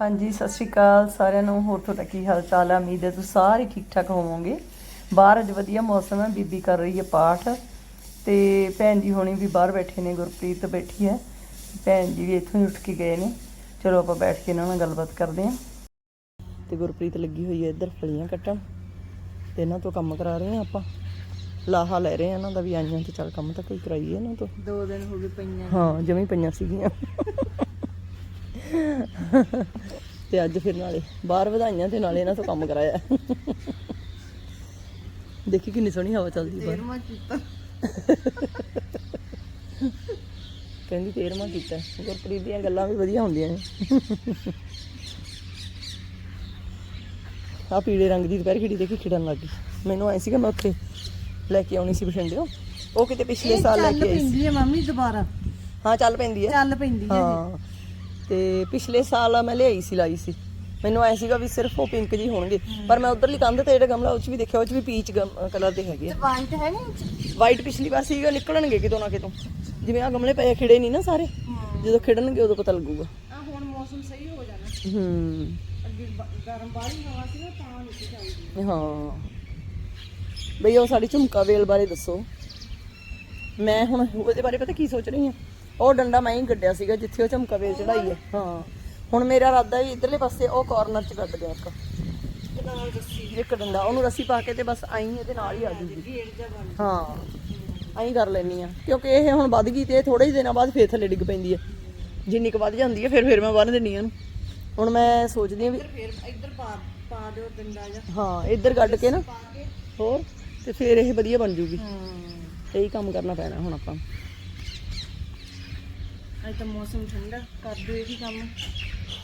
ਹਾਂਜੀ ਸਤਿ ਸ਼੍ਰੀ ਅਕਾਲ ਸਾਰਿਆਂ ਨੂੰ। ਹੋਰ ਤੁਹਾਡਾ ਕੀ ਹਾਲ ਚਾਲ ਹੈ ਉਮੀਦ ਹੈ ਤੁਸੀਂ ਸਾਰੇ ਠੀਕ ਠਾਕ ਹੋਵੋਗੇ। ਬਾਹਰ ਅੱਜ ਵਧੀਆ ਮੌਸਮ ਹੈ ਬੀਬੀ ਕਰ ਰਹੀ ਹੈ ਪਾਠ। ਤੇ ਭੈਣ ਜੀ ਹੋਣੀ ਵੀ ਬਾਹਰ ਬੈਠੇ ਨੇ ਗੁਰਪ੍ਰੀਤ ਬੈਠੀ ਹੈ। ਭੈਣ ਜੀ ਵੀ ਇੱਥੋਂ ਹੀ ਉੱਠ ਕੇ ਗਏ ਨੇ। ਚਲੋ ਆਪਾਂ ਬੈਠ ਕੇ ਇਹਨਾਂ ਨਾਲ ਗੱਲਬਾਤ ਕਰਦੇ ਹਾਂ। ਤੇ ਗੁਰਪ੍ਰੀਤ ਲੱਗੀ ਹੋਈ ਹੈ ਇੱਧਰ ਫਲੀਆਂ ਕੱਟਣ। ਤੇ ਇਹਨਾਂ ਤੋਂ ਕੰਮ ਕਰਾ ਰਹੇ ਹਾਂ ਆਪਾਂ। ਲਾਹਾ ਲੈ ਰਹੇ ਹਾਂ ਇਹਨਾਂ ਦਾ ਵੀ ਆਈਆਂ ਤੇ ਚੱਲ ਕੰਮ ਤਾਂ ਕੋਈ ਕਰਾਈਏ ਇਹਨਾਂ ਤੋਂ। ਦੋ ਦਿਨ ਹੋ ਗਏ ਪਈਆਂ ਹਾਂ ਜਮੀ ਪਈਆਂ ਸੀਗੀਆਂ। ਤੇ ਅੱਜ ਫਿਰ ਨਾਲੇ ਬਾਹਰ ਵਧਾਈਆਂ ਤੇ ਨਾਲੇ ਇਹਨਾਂ ਤੋਂ ਕੰਮ ਕਰਾਇਆ। ਦੇਖੀ ਕਿੰਨੀ ਸੋਹਣੀ ਹਵਾ ਚੱਲਦੀ ਬਾਹਰ। ਤੇਰਵਾਂ ਕੀਤਾ। ਕਹਿੰਦੀ ਤੇਰਵਾਂ ਕੀਤਾ। ਗੁਰਪ੍ਰੀਤ ਦੀਆਂ ਗੱਲਾਂ ਵੀ ਵਧੀਆ ਹੁੰਦੀਆਂ ਨੇ। ਆ ਪੀਲੇ ਰੰਗ ਦੀ ਦੁਪਹਿਰ ਖਿੜੀ ਦੇਖੀ ਖਿੜਨ ਲੱਗ ਗਈ। ਮੈਨੂੰ ਐ ਸੀਗਾ ਮੈਂ ਉੱਥੇ ਲੈ ਕੇ ਆਉਣੀ ਸੀ ਬਠਿੰਡਿਓ ਉਹ ਕਿਤੇ ਪਿਛਲੇ ਸਾਲ ਲੈ ਕੇ ਆਈ ਸੀ। ਪੈਂਦੀ ਹੈ ਮੰਮੀ ਦੁਬਾਰਾ। ਹਾਂ ਚੱਲ ਪੈਂਦੀ ਹੈ। ਚੱਲ ਪੈਂਦੀ ਹੈ ਹਾਂ। ਤੇ ਪਿਛਲੇ ਸਾਲ ਮੈਂ ਲਿਆਈ ਸੀ ਲਾਈ ਸੀ। ਮੈਨੂੰ ਐ ਸੀਗਾ ਵੀ ਸਿਰਫ ਉਹ ਪਿੰਕ ਜੀ ਹੋਣਗੇ। ਪਰ ਮੈਂ ਉਧਰਲੀ ਕੰਧ ਤੇ ਜਿਹੜਾ ਗਮਲਾ ਉਹ ਚ ਵੀ ਦੇਖਿਆ ਉਹ ਚ ਵੀ ਪੀਚ ਕਲਰ ਦੇ ਹੈਗੇ ਆ। ਵਾਈਟ ਹੈ ਨਹੀਂ ਵਾਈਟ ਪਿਛਲੀ ਵਾਰ ਸੀਗਾ ਨਿਕਲਣਗੇ ਕਿਤੋਂ ਨਾ ਕਿਤੋਂ। ਜਿਵੇਂ ਆ ਗਮਲੇ ਪਏ ਖਿੜੇ ਨਹੀਂ ਨਾ ਸਾਰੇ। ਜਦੋਂ ਖਿੜਨਗੇ ਉਦੋਂ ਪਤਾ ਲੱਗੂਗਾ। ਆ ਹੁਣ ਮੌਸਮ ਸਹੀ ਹੋ ਜਾਣਾ। ਹੂੰ। ਗਰਮ ਬਾਹਲੀ ਹਵਾ ਸੀ ਨਾ ਤਾਂ ਨਹੀਂ ਚੱਲਦੀ। ਹਾਂ। ਬਈ ਉਹ ਸਾਡੀ ਝੁਮਕਾ ਵੇਲ ਬਾਰੇ ਦੱਸੋ। ਮੈਂ ਹੁਣ ਉਹਦੇ ਬਾਰੇ ਪਤਾ ਕੀ ਸੋਚ ਰਹੀ ਹਾਂ? ਉਹ ਡੰਡਾ ਮੈਂ ਹੀ ਗੱਡਿਆ ਸੀਗਾ ਜਿੱਥੇ ਉਹ ਝੁਮਕਾ ਵੇਲ ਚੜਾਈ ਹੈ ਹਾਂ। ਹੁਣ ਮੇਰਾ ਇਰਾਦਾ ਵੀ ਇਧਰਲੇ ਪਾਸੇ ਉਹ ਕਾਰਨਰ 'ਚ ਕੱਢ ਦਿਆਂ ਇੱਕ। ਇੱਕ ਡੰਡਾ। ਉਹਨੂੰ ਰੱਸੀ ਪਾ ਕੇ ਤੇ ਬਸ ਆਈ ਇਹਦੇ ਨਾਲ ਹੀ ਆ ਜੂਗੀ ਹਾਂ। ਐਂ ਕਰ ਲੈਣੀ ਆ। ਕਿਉਂਕਿ ਇਹ ਹੁਣ ਵੱਧ ਗਈ ਤੇ ਇਹ ਥੋੜੇ ਜਿਹੇ ਦਿਨਾਂ ਬਾਅਦ ਫੇਰ ਥੱਲੇ ਡਿੱਗ ਪੈਂਦੀ ਹੈ ਜਿੰਨੀ ਕੁ ਵੱਧ ਜਾਂਦੀ ਹੈ ਫਿਰ ਫਿਰ ਮੈਂ ਬੰਨ ਦਿੰਨੀ ਆ ਹੁਣ ਮੈਂ ਸੋਚਦੀ ਆ ਵੀ ਫਿਰ ਇੱਧਰ ਪਾ ਪਾ ਦਿਓ ਡੰਡਾ ਜਾ। ਹਾਂ ਇੱਧਰ ਕੱਢ ਕੇ ਨਾ। ਹੋਰ। ਤੇ ਫਿਰ ਇਹ ਵਧੀਆ ਬਣ ਜੂਗੀ। ਹਾਂ। ਇਹੀ ਕੰਮ ਕਰਨਾ ਪੈਣਾ ਹੁਣ ਆਪਾਂ। ਅੱਜ ਤਾਂ ਮੌਸਮ ਠੰਡਾ ਕਰ ਦਿਓ ਇਹ ਵੀ ਕੰਮ?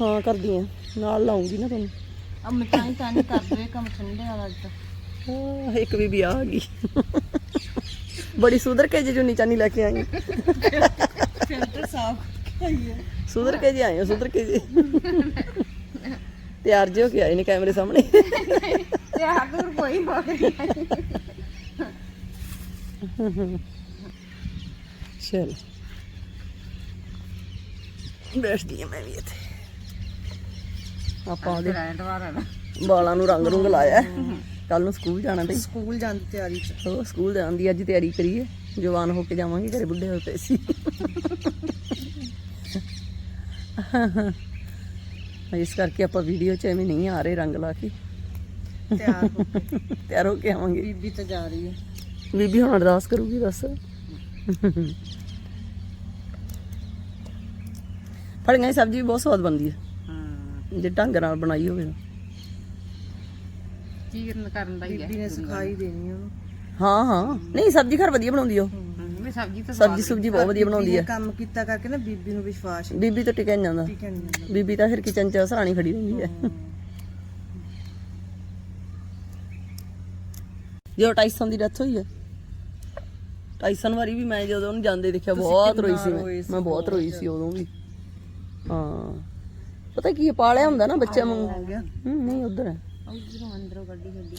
ਹਾਂ ਕਰਦੀ ਆ ਨਾਲ ਲਾਉਂਗੀ ਨਾ ਤੁਹਾਨੂੰ। ਆ ਮਟਾਈ ਤਾਂ ਨਹੀਂ ਕਰ ਦਿਓ ਇਹ ਕੰਮ ਠੰਡੇ ਵਾਲਾ ਅੱਜ ਤਾਂ। ਆਹ, ਇੱਕ ਵੀ ਵਿਆਹ ਆ ਗਈ। ਬੜੀ ਸੁਧਰ ਕੇ ਜੇ ਨੀਚਾ ਨਹੀਂ ਲੈ ਕੇ ਆਈ ਫਿਲਟਰ ਸਾਫ਼ ਆਈ ਹੈ ਸੁਧਰ ਕੇ ਜੇ ਆਏ ਹੋ ਸੁਧਰ ਕੇ ਜੇ। ਤਿਆਰ ਜਿਹੋ ਕੇ ਆਏ ਨੇ ਕੈਮਰੇ ਸਾਹਮਣੇ। ਤੇ ਆਗਰ ਕੋਈ ਨਾ ਚਲ। ਬੈਠਦੀ ਆ ਮੈਂ ਵੀ ਇੱਥੇ। ਆਪਾਂ ਉਹਦੇ ਬ੍ਰਾਂਡ ਵਾਲਾ ਨਾ ਰੰਗ ਰੁੰਗ ਲਾਇਆ। ਕੱਲ ਨੂੰ ਸਕੂਲ ਜਾਣਾ ਤੇ। ਸਕੂਲ ਜਾਣ ਦੀ ਤਿਆਰੀ ਚ। ਉਹ ਸਕੂਲ ਜਾਣ ਦੀ ਅੱਜ ਤਿਆਰੀ ਕਰੀਏ। ਜਵਾਨ ਹੋ ਕੇ ਜਾਵਾਂਗੇ ਘਰੇ ਬੁੱਢੇ ਹੋਏ ਪਏ ਸੀ। ਇਸ ਕਰਕੇ ਆਪਾਂ ਵੀਡੀਓ 'ਚ ਐਵੇਂ ਨਹੀਂ ਆ ਰਹੇ ਰੰਗ ਲਾ ਕੇ। ਤਿਆਰ ਹੋ ਕੇ। ਤਿਆਰ ਹੋ ਕੇ ਆਵਾਂਗੇ। ਬੀਬੀ ਤਾਂ ਜਾ ਰਹੀ ਹੈ। ਬੀਬੀ ਹੁਣ ਅਰਦਾਸ ਕਰੂਗੀ ਬਸ। ਫੜੀਆਂ ਦੀ ਸਬਜ਼ੀ ਵੀ ਬਹੁਤ ਸਵਾਦ ਬਣਦੀ ਹੈ। ਹਾਂ। ਜੇ ਢੰਗ ਨਾਲ ਬਣਾਈ ਹੋਵੇ। ਚੀਰਨ ਕਰਨ ਦਾ ਹੀ ਹੈ। ਬੀਬੀ ਨੇ ਸਿਖਾਈ ਦੇਣੀ ਉਹਨੂੰ ਹਾਂ ਹਾਂ। ਨਹੀਂ ਸਬਜ਼ੀ ਘਰ ਵਧੀਆ ਬਣਾਉਂਦੀ ਆ ਉਹ। ਮੈਂ ਸਬਜ਼ੀ ਤਾਂ ਸਬਜ਼ੀ ਸੁਬਜੀ ਬਹੁਤ ਵਧੀਆ ਬਣਾਉਂਦੀ ਹੈ ਕੰਮ ਕੀਤਾ ਕਰਕੇ ਨਾ ਬੀਬੀ ਨੂੰ ਵਿਸ਼ਵਾਸ ਬੀਬੀ ਤਾਂ ਟਿਕਿਆ ਨੀ ਜਾਂਦਾ। ਨਹੀਂ। ਬੀਬੀ ਤਾਂ ਫਿਰ ਕਿਚਨ 'ਚ ਸਰਾਣੀ ਖੜੀ ਰਹਿੰਦੀ ਹੈ। ਜਦੋਂ ਟਾਈਸਨ ਦੀ ਡੈਥ ਹੋਈ ਹੈ ਟਾਈਸਨ ਵਾਰੀ ਵੀ ਮੈਂ ਜਦੋਂ ਉਹਨੂੰ ਜਾਂਦੇ ਦੇਖਿਆ ਬਹੁਤ ਰੋਈ ਸੀ ਮੈਂ। ਮੈਂ ਬਹੁਤ ਰੋਈ ਸੀ ਉਦੋਂ ਵੀ। ਹਾਂ। ਪਤਾ ਕੀ ਹੈ, ਪਾਲਿਆ ਹੁੰਦਾ ਨਾ ਬੱਚਿਆਂ ਵਾਂਗੂ ਹੋ। ਨਹੀਂ ਉਧਰ ਹੈ। ਉਧਰੋਂ ਅੰਦਰੋਂ ਗੱਡੀ ਗੱਡੀ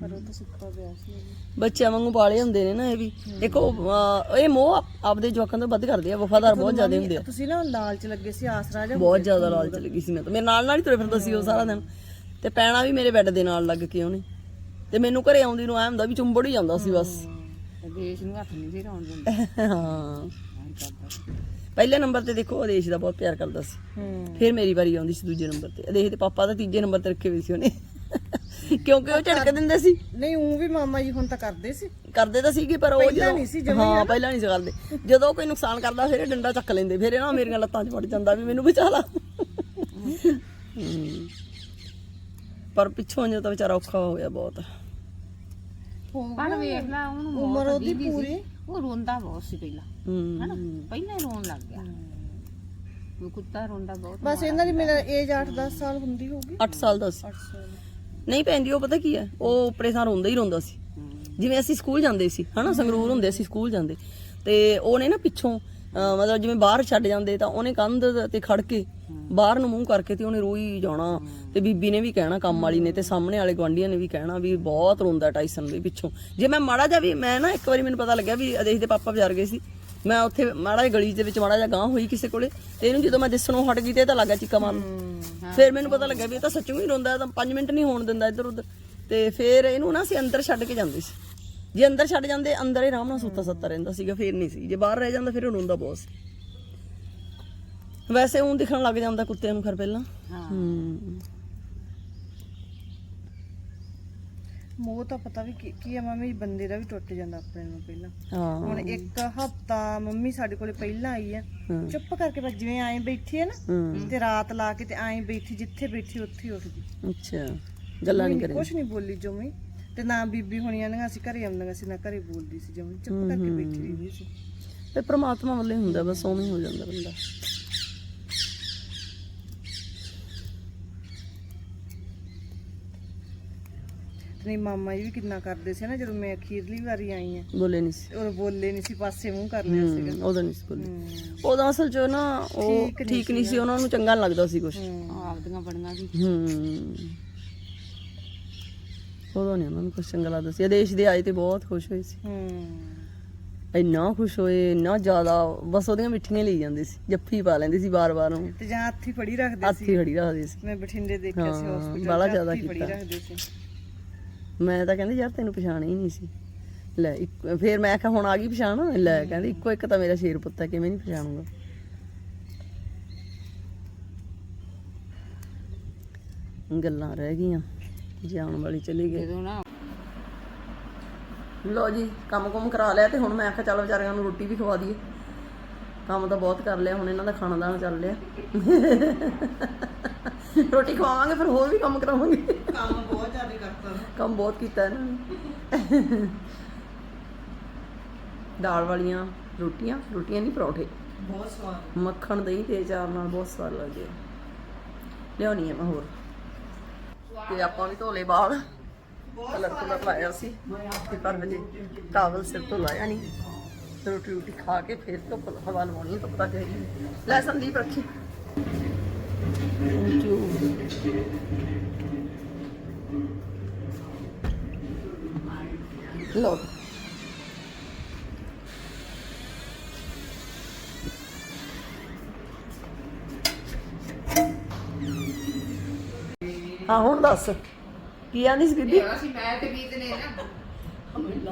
ਪਰ ਉਹ ਤਾਂ ਸੁੱਕਾ ਪਿਆ ਸੀ ਬੱਚਿਆਂ ਵਾਂਗੂ ਪਾਲੇ ਹੁੰਦੇ ਨੇ ਨਾ ਇਹ ਵੀ। ਦੇਖੋ ਅਹ, ਇਹ ਮੋਹ ਆਪ- ਆਪਦੇ ਜਵਾਕਾਂ ਤੋਂ ਵੱਧ ਕਰਦੇ ਆ ਵਫਾਦਾਰ ਬਹੁਤ ਜ਼ਿਆਦਾ ਹੁੰਦੇ ਆ। ਤੁਸੀਂ ਨਾ ਲਾਲਚ ਲੱਗੇ ਸੀ ਆਸਰਾ ਜਾ ਬਹੁਤ ਜ਼ਿਆਦਾ ਲਾਲਚ ਲੱਗੀ ਸੀ ਮੈਂ ਤਾਂ। ਮੇਰੇ ਨਾਲ ਨਾਲ ਹੀ ਤੁਰੇ ਫਿਰਦਾ ਸੀ ਉਹ ਸਾਰਾ ਦਿਨ। ਤੇ ਪੈਣਾ ਵੀ ਮੇਰੇ ਬੈੱਡ ਦੇ ਨਾਲ ਲੱਗ ਕੇ ਉਹਨੇ। ਤੇ ਮੈਨੂੰ ਘਰੇ ਆਉਂਦੀ ਨੂੰ ਐ ਹੁੰਦਾ ਵੀ ਚੁੰਬੜ ਹੀ ਜਾਂਦਾ ਸੀ ਬਸ। ਦੇਸ਼ ਨੂੰ ਹੱਥ ਨਹੀਂ ਸੀ ਲਾਉਣ ਦਿੰਦਾ। ਹਾਂ। ਪਹਿਲੇ ਨੰਬਰ ਤੇ ਦੇਖੋ ਆਦੇਸ਼ ਦਾ ਬਹੁਤ ਪਿਆਰ ਕਰਦਾ ਸੀ। ਫਿਰ ਮੇਰੀ ਵਾਰੀ ਆਉਂਦੀ ਸੀ ਦੂਜੇ ਨੰਬਰ ਤੇ। ਆਦੇਸ਼ ਦੇ ਪਾਪਾ ਦਾ ਤੀਜੇ ਨੰਬਰ ਤੇ ਰੱਖੇ ਹੋਏ ਸੀ ਉਹਨੇ। ਕਿਉਂਕਿ ਉਹ ਝੜਕ ਦਿੰਦੇ ਸੀ। ਨਹੀਂ ਉਹ ਵੀ ਮਾਮਾ ਜੀ ਹੁਣ ਤਾਂ ਕਰਦੇ ਸੀ। ਕਰਦੇ ਤਾਂ ਸੀਗੇ ਪਰ ਉਹ ਪਹਿਲਾਂ ਜਦੋਂ ਨਹੀਂ ਸੀ ਜਮਾਂ ਹਾਂ ਪਹਿਲਾਂ ਨਹੀਂ ਸੀ ਕਰਦੇ। ਜਦੋਂ ਕੋਈ ਨੁਕਸਾਨ ਕਰਦਾ ਫਿਰ ਇਹ ਡੰਡਾ ਚੱਕ ਲੈਂਦੇ। ਫਿਰ ਇਹ ਨਾ ਮੇਰੀਆਂ ਲੱਤਾਂ 'ਚ ਵੜ ਜਾਂਦਾ ਵੀ ਮੈਨੂੰ ਬਚਾ ਲਾ। ਪਰ ਪਿੱਛੋਂ ਜੋ ਤਾਂ ਵਿਚਾਰਾ ਔਖਾ ਹੋ ਗਿਆ ਬਹੁਤ। ਪਰ ਵੇਖ ਲਾ ਉਹਨੂੰ ਉਮਰ ਉਹਦੀ ਪੂਰੀ। ਉਹ ਰੋਂਦਾ ਬਹੁਤ ਸੀ ਪਹਿਲਾਂ। ਹਨਾ? ਹੂੰ ਪਹਿਲਾਂ ਹੀ ਰੋਣ ਲੱਗ ਗਿਆ ਉਹ ਕੁੱਤਾ ਰੋਂਦਾ ਬਹੁਤ ਬਸ ਇਹਨਾਂ ਦੀ ਮੇਰਾ ਏਜ 8-10 ਸਾਲ ਹੁੰਦੀ ਹੋਊਗੀ। 8 ਸਾਲ ਦਾ ਸੀ 8 ਸਾਲ। ਨਹੀਂ ਪੈਂਦੀ ਉਹ ਪਤਾ ਕੀ ਹੈ? ਉਹ ਉੱਪਰੇ ਸਾਂ ਰੋਂਦਾ ਹੀ ਰੋਂਦਾ ਸੀ। ਜਿਵੇਂ ਅਸੀਂ ਸਕੂਲ ਜਾਂਦੇ ਸੀ ਹਨਾ ਸੰਗਰੂਰ ਹੁੰਦੇ ਸੀ ਸਕੂਲ ਜਾਂਦੇ। ਤੇ ਉਹਨੇ ਨਾ ਪਿੱਛੋਂ ਮਤਲਬ ਜਿਵੇਂ ਬਾਹਰ ਛੱਡ ਜਾਂਦੇ ਤਾਂ ਉਹਨੇ ਕੰਧ ਤੇ ਖੜ ਕੇ ਬਾਹਰ ਨੂੰ ਮੂੰਹ ਕਰਕੇ ਤੇ ਉਹਨੇ ਰੋਈ ਜਾਣਾ। ਤੇ ਬੀਬੀ ਨੇ ਵੀ ਕਹਿਣਾ ਕੰਮ ਵਾਲੀ ਨੇ ਤੇ ਸਾਹਮਣੇ ਵਾਲੇ ਗਵਾਂਢੀਆਂ ਨੇ ਵੀ ਕਹਿਣਾ ਵੀ ਬਹੁਤ ਰੋਂਦਾ ਟਾਈਸਨ ਵੀ ਪਿੱਛੋਂ। ਜੇ ਮੈਂ ਮਾੜਾ ਜਿਹਾ ਵੀ ਮੈਂ ਨਾ ਇੱਕ ਵਾਰੀ ਮੈਨੂੰ ਪਤਾ ਲੱਗਿਆ ਵੀ ਅਦੇਸ਼ ਦੇ ਪਾਪਾ ਬਾਜ਼ਾਰ ਗਏ ਸੀ। ਮੈਂ ਉੱਥੇ ਮਾੜਾ ਜਿਹਾ ਗਲੀ ਦੇ ਵਿੱਚ ਮਾੜਾ ਜਿਹਾ ਗਾਂ ਹੋਈ ਕਿਸੇ ਕੋਲੇ ਤੇ ਇਹਨੂੰ ਜਦੋਂ ਮੈਂ ਦਿਸਣੋਂ ਹਟ ਗਈ ਤੇ ਇਹ ਤਾਂ ਲੱਗਾ ਚੀਕਾ ਮਾਰਨ। ਫਿਰ ਮੈਨੂੰ ਪਤਾ ਲੱਗਾ ਵੀ ਇਹ ਤਾਂ ਸੱਚੂ ਹੀ ਰੋਂਦਾ ਤਾਂ 5 ਮਿੰਟ ਨਹੀਂ ਹੋਣ ਦਿੰਦਾ ਇੱਧਰ ਉੱਧਰ। ਤੇ ਫਿਰ ਇਹਨੂੰ ਨਾ ਅਸੀਂ ਅੰਦਰ ਛੱਡ ਕੇ ਜਾਂਦੇ ਸੀ। ਜੇ ਅੰਦਰ ਛੱਡ ਜਾਂਦੇ ਅੰਦਰ ਹੀ ਆਰਾਮ ਨਾਲ ਸੁੱਤਾ ਸੱਤਾ ਰਹਿੰਦਾ ਸੀਗਾ ਫਿਰ ਨਹੀਂ ਸੀ। ਜੇ ਬਾਹਰ ਰਹਿ ਜਾਂਦਾ ਫਿਰ ਰੋਂਦਾ ਬਹੁਤ ਸੀ। ਵੈਸੇ ਉਹ ਦਿਖਣ ਲੱਗ ਜਾਂਦਾ ਕੁੱਤਿਆਂ ਨੂੰ ਖਰ ਪਹਿਲਾਂ। ਹਾਂ ਹੂੰ ਮੋਹ ਤਾਂ ਪਤਾ ਵੀ ਕੀ ਕੀ ਆ ਮੰਮੀ ਬੰਦੇ ਦਾ ਵੀ ਟੁੱਟ ਜਾਂਦਾ ਆਪਣੇ ਨੂੰ ਪਹਿਲਾਂ। ਹਾਂ। ਹੁਣ ਇੱਕ ਹਫਤਾ ਮੰਮੀ ਸਾਡੇ ਕੋਲੇ ਪਹਿਲਾਂ ਆਈ ਆ। ਚੁੱਪ ਕਰਕੇ ਬਸ ਜਿਵੇਂ ਐਂ ਬੈਠੀ ਹੈ ਨਾ ਹੂੰ। ਤੇ ਰਾਤ ਲਾ ਕੇ ਤੇ ਐਂ ਬੈਠੀ ਜਿੱਥੇ ਬੈਠੀ ਉੱਥੇ ਹੀ ਉੱਠ ਗਈ ਅੱਛਾ ਗੱਲਾਂ ਨਹੀਂ ਕਰੇ ਕੁਛ ਨਹੀਂ ਬੋਲੀ ਜਮੀ। ਤੇ ਨਾ ਬੀਬੀ ਹੋਣੀਆਂ ਨੇ ਅਸੀਂ ਘਰੇ ਆਉਂਦੀਆਂ ਸੀ ਨਾ ਘਰੇ ਬੋਲਦੀ ਸੀ ਜਮੀ। ਚੁੱਪ ਕਰਕੇ ਬੈਠੀ ਰਹਿੰਦੀ ਸੀ। ਤੇ ਪ੍ਰਮਾਤਮਾ ਵੱਲੋਂ ਹੁੰਦਾ ਬਸ ਉਵੇਂ ਹੀ ਹੋ ਜਾਂਦਾ ਬੰਦਾ। ਨਹੀਂ ਮਾਮਾ ਜੀ ਵੀ ਕਿੰਨਾ ਕਰਦੇ ਸੀ ਨਾ ਜਦੋਂ ਮੈਂ ਅਖੀਰਲੀ ਵਾਰੀ ਆਈ ਆ। ਬੋਲੇ ਨਹੀਂ ਸੀ। ਉਹ ਬੋਲੇ ਨਹੀਂ ਸੀ ਪਾਸੇ ਮੂੰਹ ਕਰ ਲਿਆ ਸੀਗਾ। ਉਦੋਂ ਨਹੀਂ ਸੀ ਬੋਲੇ। ਉਦੋਂ ਅਸਲ ਚ ਨਾ ਉਹ ਠੀਕ ਨਹੀਂ ਸੀ ਉਹਨਾਂ ਨੂੰ ਚੰਗਾ ਨਹੀਂ ਲੱਗਦਾ ਸੀ ਕੁਝ ਆਪਦੀਆਂ ਬੜੀਆਂ ਦੀ। ਹੂੰ। ਉਦੋਂ ਨਹੀਂ ਉਹਨਾਂ ਨੂੰ ਕੁਝ ਚੰਗਾ ਲੱਗਦਾ ਸੀ। ਆਦੇਸ਼ ਦੇ ਆਏ ਤੇ ਬਹੁਤ ਖੁਸ਼ ਹੋਏ ਸੀ। ਹੂੰ। ਇੰਨਾ ਖੁਸ਼ ਹੋਏ ਇੰਨਾ ਜ਼ਿਆਦਾ ਬਸ ਉਹਦੀਆਂ ਮਿੱਠੀਆਂ ਲਈ ਜਾਂਦੇ ਸੀ ਜੱਫੀ ਪਾ ਲੈਂਦੇ ਸੀ ਬਾਰ-ਬਾਰ ਨੂੰ ਤੇ ਜਾਂ ਹੱਥੀ ਫੜੀ ਰੱਖਦੇ ਹੱਥ ਹੀ ਖੜੀ ਰੱਖਦੇ ਸੀ। ਮੈਂ ਬਠਿੰਡੇ ਦੇਖਿਆ ਸੀ ਹਸਪੀਟਲ ਬਾਹਲਾ ਜ਼ਿਆਦਾ ਫੜੀ ਕੀਤਾ। ਰੱਖਦੇ ਸੀ। ਮੈਂ ਤਾਂ ਕਹਿੰਦੀ ਯਾਰ ਤੈਨੂੰ ਪਛਾਣ ਹੀ ਨਹੀਂ ਸੀ। ਲੈ ਇੱਕ ਫਿਰ ਮੈਂ ਕਿਹਾ ਹੁਣ ਆ ਗਈ ਪਛਾਣ? ਲੈ ਕਹਿੰਦੀ ਇੱਕੋ ਇੱਕ ਤਾਂ ਮੇਰਾ ਸ਼ੇਰ ਪੁੱਤ ਹੈ ਕਿਵੇਂ ਨਹੀਂ ਪਛਾਣੂਗਾ? ਗੱਲਾਂ ਰਹਿ ਗਈਆਂ ਜਾਣ ਵਾਲੀ ਚਲੀ ਗਈ। ਜਦੋਂ ਨਾ ਲੋ ਜੀ ਕੰਮ ਕੁਮ ਕਰਾ ਲਿਆ ਤੇ ਹੁਣ ਮੈਂ ਆਖਿਆ ਚੱਲ ਵਿਚਾਰਿਆਂ ਨੂੰ ਰੋਟੀ ਵੀ ਖਵਾ ਦਈਏ। ਕੰਮ ਤਾਂ ਬਹੁਤ ਕਰ ਲਿਆ ਹੁਣ ਇਹਨਾਂ ਦਾ ਖਾਣਾ ਦਾਣਾ ਚੱਲ ਲਿਆ ਰੋਟੀ ਖਵਾਵਾਂਗੇ ਫਿਰ ਹੋਰ ਵੀ ਕੰਮ ਕਰਾਵਾਂਗੇ। ਕੰਮ ਬਹੁਤ ਜ਼ਿਆਦਾ ਕਰਤਾ। ਕੰਮ ਬਹੁਤ ਕੀਤਾ ਇਹਨਾਂ ਨੇ। ਦਾਲ ਵਾਲੀਆਂ ਰੋਟੀਆਂ ਰੋਟੀਆਂ ਨਹੀਂ ਪਰੌਠੇ। ਬਹੁਤ ਸਵਾਦ। ਮੱਖਣ ਦਹੀਂ ਤੇ ਚਾਰ ਨਾਲ ਬਹੁਤ ਸਵਾਦ ਲੱਗਦੇ ਆ। ਲਿਆਉਣੀ ਹੈ ਮੈਂ ਹੋਰ। ਤੇ ਆਪਾਂ ਵੀ ਧੋਲੇ ਬਾਲ। ਕਲਰ ਕਲਰ ਲਾਇਆ ਸੀ। ਤੇ ਪਰ ਵਜੇ ਟਾਵਲ ਸਿਰ ਤੋਂ ਲਾਇਆ ਨਹੀਂ। ਤੇ ਰੋਟੀ ਰੋਟੀ ਖਾ ਕੇ ਫਿਰ ਧੁੱਪ ਹਵਾ ਲਵਾਉਣੀ ਤਾਂ ਚਾਹੀਦੀ ਲੈ ਸੰਦੀਪ ਰੱਖੀ। ਥੈਂਕ ਯੂ ਲੋ ਹਾਂ ਹੁਣ ਦੱਸ। ਕੀ ਆਂਦੀ ਸੀ ਬੀਬੀ? ਅਸੀਂ ਮੈਂ ਤੇ ਬੀਤ ਨੇ ਨਾ।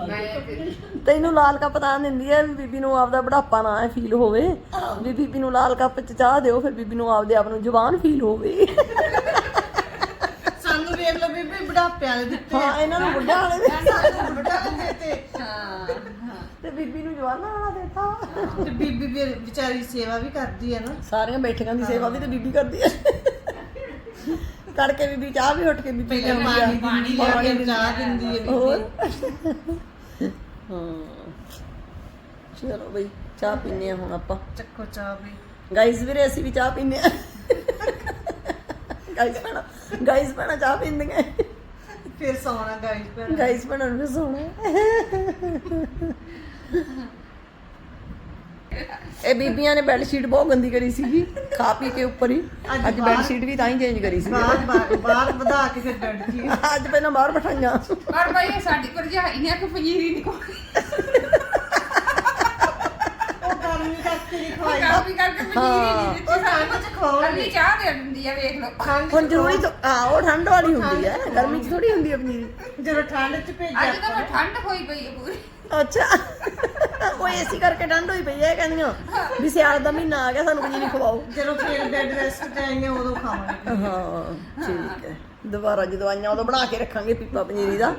ਮੈਂ ਤੈਨੂੰ ਲਾਲ ਕੱਪ ਤਾਂ ਦਿੰਦੀ ਐ ਵੀ ਬੀਬੀ ਨੂੰ ਆਪਦਾ ਬੁਢਾਪਾ ਨਾ ਫੀਲ ਹੋਵੇ। ਵੀ ਬੀਬੀ ਨੂੰ ਲਾਲ ਕੱਪ ਚ ਚਾਹ ਦਿਓ ਫਿਰ ਬੀਬੀ ਨੂੰ ਆਪਦੇ ਆਪ ਨੂੰ ਜਵਾਨ ਫੀਲ ਹੋਵੇ। ਵਾਲੇ ਦਿੱਤੇ ਹਾਂ ਇਹਨਾਂ ਨੂੰ ਬੁੱਢਾ ਵਾਲੇ ਦੇ ਸਾਨੂੰ ਬੁਢਾਪੇ ਦਿੱਤੇ। ਹਾਂ ਤੇ ਬੀਬੀ ਨੂੰ ਜਵਾਨਾਂ ਵਾਲਾ ਦੇਤਾ। ਤੇ ਬੀਬੀ ਵੀ ਵਿਚਾਰੀ ਸੇਵਾ ਵੀ ਕਰਦੀ ਹੈ ਨਾ। ਸਾਰੀਆਂ ਬੈਠੀਆਂ ਦੀ ਸੇਵਾ ਵੀ ਤੇ ਬੀਬੀ ਕਰਦੀ ਐ ਕਰਕੇ ਬੀਬੀ ਚਾਹ ਵੀ ਉੱਠ ਕੇ ਬੀਬੀ ਆ। ਪਾਣੀ ਲਿਆ ਕੇ ਚਾਹ ਦਿੰਦੀ ਹੈ ਹੋਰ ਬੀਬੀ। ਹਾਂ। ਚਲੋ ਬਈ ਚਾਹ ਪੀਨੇ ਆ ਹੁਣ ਆਪਾਂ। ਚੱਕੋ ਚਾਹ ਵੀ। ਗਾਈਜ਼ ਵੀਰੇ ਅਸੀਂ ਵੀ ਚਾਹ ਪੀਨੇ ਆ। ਗਾਈਜ਼ ਭੈਣਾ ਗਾਈਜ਼ ਭੈਣਾ ਚਾਹ ਪੀਂਦੀਆਂ। ਫਿਰ ਸੌਣਾ ਗਾਈਸ ਭੈਣ ਗਾਈਜ਼ ਭੈਣਾਂ ਨੂੰ ਸੋਣਾ। ਇਹ ਬੀਬੀਆਂ ਨੇ ਬੈੱਡ ਸ਼ੀਟ ਬਹੁਤ ਗੰਦੀ ਕਰੀ ਸੀਗੀ। ਖਾ ਪੀ ਕੇ ਉੱਪਰ ਹੀ। ਅੱਜ ਅੱਜ ਬੈੱਡ ਸ਼ੀਟ ਵੀ ਤਾਂ ਹੀ ਚੇਂਜ ਕਰੀ ਸੀ ਬਾਹਰ ਬਾਹਰ- ਵਧਾ ਕੇ ਫਿਰ ਬੈਠ ਗਈ ਅੱਜ ਪਹਿਲਾਂ ਬਾਹਰ ਬਿਠਾਈਆਂ। ਪਰ ਭਾਈ ਇਹ ਸਾਡੀ ਭਰਜਾਈ ਨੇ ਕਿ ਪਨੀਰੀ ਨਹੀਂ ਕੋਈ ਉਹ ਗਰਮੀ ਕਰਕੇ ਨਹੀਂ ਖਵਾਈ ਵੀ ਕਰਕੇ ਪਨੀਰੀ ਨਹੀਂ ਦਿੱਤੀ ਉਹ ਖਵਾਉਣਗੇ ਅੱਲੀ ਚਾਹ ਦੇ ਦਿੰਦੀ। ਆ ਵੇਖ ਲਓ। ਠੰਡ ਹੁਣ ਜ਼ਰੂਰੀ ਤਾਂ ਆ ਉਹ ਠੰਡ ਵਾਲੀ ਹੁੰਦੀ ਹੈ ਗਰਮੀ 'ਚ ਥੋੜੀ ਹੁੰਦੀ ਹੈ ਪਨੀਰੀ ਜਦੋਂ ਠੰਡ ਚ ਭੇਜਿਆ ਅੱਜ ਤਾਂ ਮੈਂ ਠੰਡ ਹੋਈ ਪਈ ਹੈ ਪੂਰੀ। ਅੱਛਾ। ਉਹ ਏਸੀ ਕਰਕੇ ਠੰਡ ਹੋਈ ਪਈ ਹੈ ਕਹਿੰਦੀਆਂ ਵੀ ਸਿਆਲ ਦਾ ਮਹੀਨਾ ਆ ਗਿਆ ਸਾਨੂੰ ਪਨੀਰੀ ਖਵਾਓ। ਜਦੋਂ ਫਿਰ ਬੈੱਡ ਰੈਸਟ ਤੇ ਆਈਆਂ ਉਦੋਂ ਖਾਵਾਂਗੇ। ਹਾਂ ਠੀਕ ਹੈ। ਦੁਬਾਰਾ ਜਦੋਂ ਆਈਆਂ ਉਦੋਂ ਬਣਾ ਕੇ ਰੱਖਾਂਗੇ ਪੀਪਾ ਪਨੀਰੀ ਦਾ।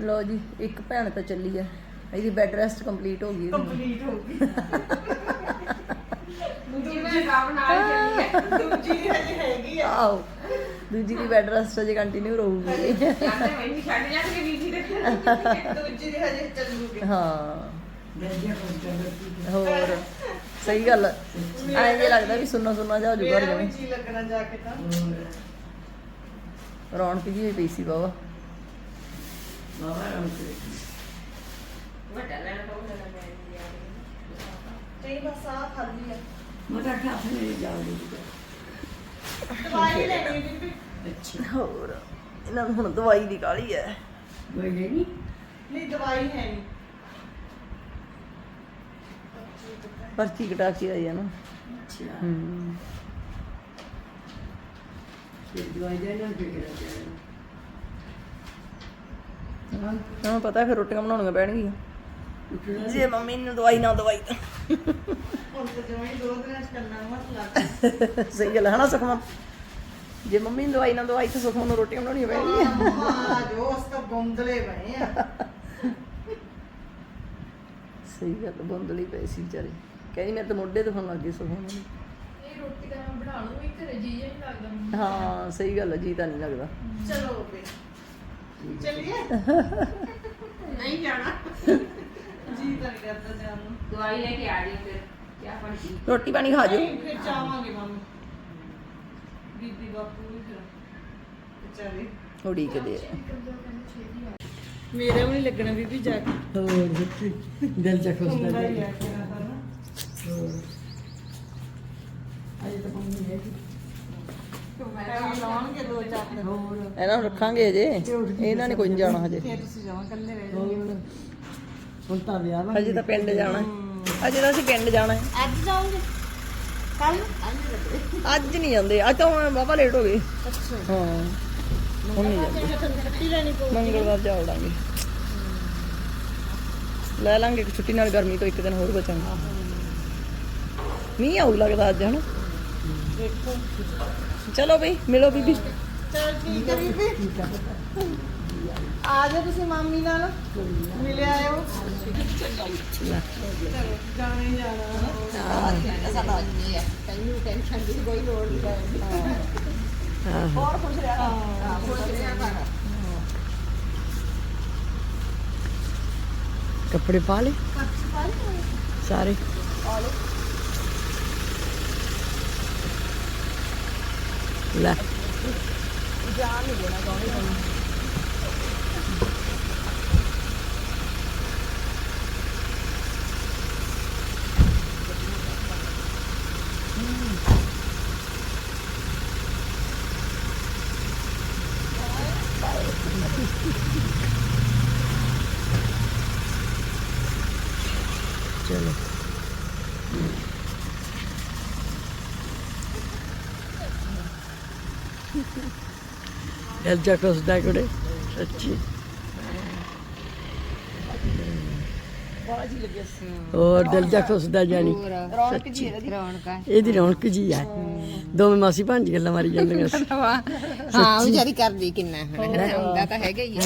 ਲੋ ਜੀ ਇੱਕ ਭੈਣ ਤਾਂ ਚੱਲੀ ਹੈ ਇਹਦੀ ਬੈੱਡ ਰੈਸਟ ਕੰਪਲੀਟ ਹੋ ਗਈ ਕੰਪਲੀਟ ਹੋ ਗਈ। ਨਾਲ ਚੱਲੀ ਹੈ। ਦੂਜੀ ਹਜੇ ਹੈਗੀ ਆ। ਆਓ ਦੂਜੀ ਦੀ ਬੈੱਡ ਰੈਸਟ ਅਜੇ ਕੰਟੀਨਿਊ ਰਹੂਗੀ। ਜਾਂਦੇ ਮੈਨੂੰ ਛੱਡ ਜਾਣਗੇ ਬੀਜੀ ਦੇ ਦੂਜੀ ਦੇ ਹਜੇ ਚੱਲੂਗੀ। ਹਾਂ। ਹੋਰ। ਸਹੀ ਗੱਲ ਐਂ ਜੇ ਲੱਗਦਾ ਵੀ ਸੁਣਨਾ ਸੁਣਨਾ ਜਾ ਹੋ ਜੂਗਾ ਮੇਰਾ ਵੀ ਜਿਵੇਂ ਜੀ ਲੱਗਣਾ ਜਾ ਕੇ ਤਾਂ। ਰੌਣਕ ਜੀ ਹੋਈ ਪਈ ਸੀ ਬਾਬਾ ਵੱਡਾ ਲੈਣ ਪਊਗਾ ਤੇ ਬਸ ਆ ਖਾਲੀ ਆ। ਮਟਾ ਠਾਫ ਨੇ ਜਾਉਂਦੀ ਦਵਾਈ ਲੈਣੀ ਬੀਬੀ। ਹੋਰ ਇਹਨਾਂ ਨੂੰ ਹੁਣ ਦਵਾਈ ਦੀ ਕਾਲੀ ਹੈ ਕੋਈ ਨਹੀਂ? ਨਹੀਂ ਦਵਾਈ ਹੈ ਨਹੀਂ। ਪਰਚੀ ਕਟਾ ਕੇ ਆਈ ਆ ਨਾ। ਹੂੰ। ਹਾਂ ਤੁਹਾਨੂੰ ਪਤਾ ਫਿਰ ਰੋਟੀਆਂ ਬਣਾਉਣੀਆਂ ਪੈਣਗੀਆਂ। ਜੇ ਮੰਮੀ ਨੂੰ ਦਵਾਈ ਨਾ ਦਵਾਈ ਤਾਂ। ਸਹੀ ਗੱਲ ਹੈ ਨਾ ਸੁਖਮਨ? ਜੇ ਮੰਮੀ ਨੂੰ ਦਵਾਈ ਨਾ ਦਵਾਈ ਤਾਂ ਸੁਖਮਨ ਨੂੰ ਰੋਟੀਆਂ ਬਣਾਉਣੀਆਂ ਪੈਣਗੀਆਂ। ਹਾਂ ਜੋ ਉਸ ਤਾਂ ਬੰਦਲੇ ਬਣੇ ਆ ਸਹੀ ਗੱਲ ਬੰਦਲੀ ਪਈ ਸੀ ਵਿਚਾਰੀ। ਕਹਿੰਦੀ ਮੈਂ ਤਾਂ ਮੋਢੇ ਤੋਂ ਹੋਣ ਲੱਗੀ ਸੁਖਮਨ ਨੂੰ। ਇਹ ਰੋਟੀ ਤਾਂ ਮੈਂ ਬਣਾ ਲੂੰ ਵੀ ਘਰੇ ਜੀ ਨਹੀਂ ਲੱਗਦਾ ਮੈਨੂੰ। ਹਾਂ ਸਹੀ ਗੱਲ ਹੈ ਜੀ ਤਾਂ ਨਹੀਂ ਲੱਗਦਾ। ਚਲੋ ਬੇ ਚੱਲੀਏ? ਨਹੀਂ ਜਾਣਾ। ਜੀ ਤਾਂ ਨਹੀਂ ਕਰਦਾ ਜਾਣ ਨੂੰ। ਦਵਾਈ ਲੈ ਕੇ ਆ ਜਿਓ ਫਿਰ ਕੀ ਪੜਦੀ ਰੋਟੀ ਪਾਣੀ ਖਾ ਜਾਓ। ਨਹੀਂ, ਫਿਰ ਚਾਵਾਂਗੇ ਮੰਮੀ। ਬੀਬੀ ਬਾਪੂ ਵੀ ਫਿਰ ਵਿਚਾਰੇ। ਉਡੀਕਦੇ ਆ। ਮੇਰੇ ਵੀ ਨਹੀਂ ਲੱਗਣਾ ਬੀਬੀ ਜਾ ਕੇ। ਹੋਰ ਬੱਚੀ ਦਿਲ ਚ ਖੁਸ਼ ਹੁੰਦਾ ਹੀ ਆ ਕਿਹੜਾ ਤਾਂ ਨਾ। ਅਜੇ ਤਾਂ ਮੰਮੀ ਹੈ ਟਾਈਮ ਲਾਉਣਗੇ ਦੋ ਚਾਰ ਦਿਨ। ਹੋਰ। ਇਹਨਾਂ ਨੂੰ ਰੱਖਾਂਗੇ ਅਜੇ ਇਹਨਾਂ ਨੇ ਕੋਈ ਨਹੀਂ ਜਾਣਾ ਹਜੇ। ਫਿਰ ਤੁਸੀਂ ਜਾਵਾਂ ਕੱਲੇ ਰਹਿ ਜਾਓਗੇ। ਹੁਣ ਤਾਂ ਵਿਆਹ ਹਜੇ ਤਾਂ ਪਿੰਡ ਜਾਣਾ ਅਜੇ ਤਾਂ ਅਸੀਂ ਪਿੰਡ ਜਾਣਾ ਹੈ। ਅੱਜ ਜਾਓਗੇ? ਕੱਲ ਅੱਜ ਨਹੀਂ ਜਾਂਦੇ ਅੱਜ ਤਾਂ ਹੁਣ ਬਾਬਾ ਲੇਟ ਹੋ ਗਏ। ਅੱਛਾ। ਹਾਂ। ਹੁਣ ਨਹੀਂ ਜਾਂਦੇ। ਤੁਹਾਨੂੰ ਛੁੱਟੀ ਲੈਣੀ ਪਊ ਮੰਗਲਵਾਰ ਜਾ ਉਡਾਂਗੇ ਲੈ ਲਾਂਗੇ ਇੱਕ ਛੁੱਟੀ ਨਾਲ ਗਰਮੀ ਤੋਂ ਇੱਕ ਦਿਨ ਹੋਰ ਬਚਾਂਗੇ। ਮੀਂਹ ਆਉ ਲੱਗਦਾ ਅੱਜ ਹਨਾ? ਚਲੋ ਬਈ ਮਿਲੋ ਬੀਬੀ। ਚਲ ਠੀਕ ਹੈ। ਬੀਬੀ ਆ ਜਾਓ ਤੁਸੀਂ ਮਾਮੀ ਨਾਲ ਮਿਲ ਆਇਓ ਲੈ। ਜਾਣਾ ਹੀ ਜਾਣਾ ਤੈਨੂੰ ਟੈਨਸ਼ਨ ਦੀ ਕੋਈ ਲੋੜ ਨਹੀਂ ਆਹੋ। ਕੱਪੜੇ ਪਾ ਲੈ ਸਾਰੇ ਲੈ ਚਲੋ ਬਾਜੀ ਲੱਗਿਆ ਸੀ ਹੋਰ ਦਿਲ ਜਾ ਖੁਸ਼ਦਾ ਜਾਨੀ। ਰੌਣਕ ਜੀ ਰੌਣਕ ਹੈ ਇਹਦੀ ਰੌਣਕ ਜੀ ਆ। ਦੋਵੇਂ ਮਾਸੀ ਭਾਂਜੀ ਗੱਲਾਂ ਮਾਰੀ ਜਾਂਦੀਆਂ। ਹਾਂ ਉਹ ਜਾਰੀ ਕਰਦੀ ਕਿੰਨਾ। ਹੁੰਦਾ ਤਾਂ ਹੈਗਾ ਹੀ ਆ।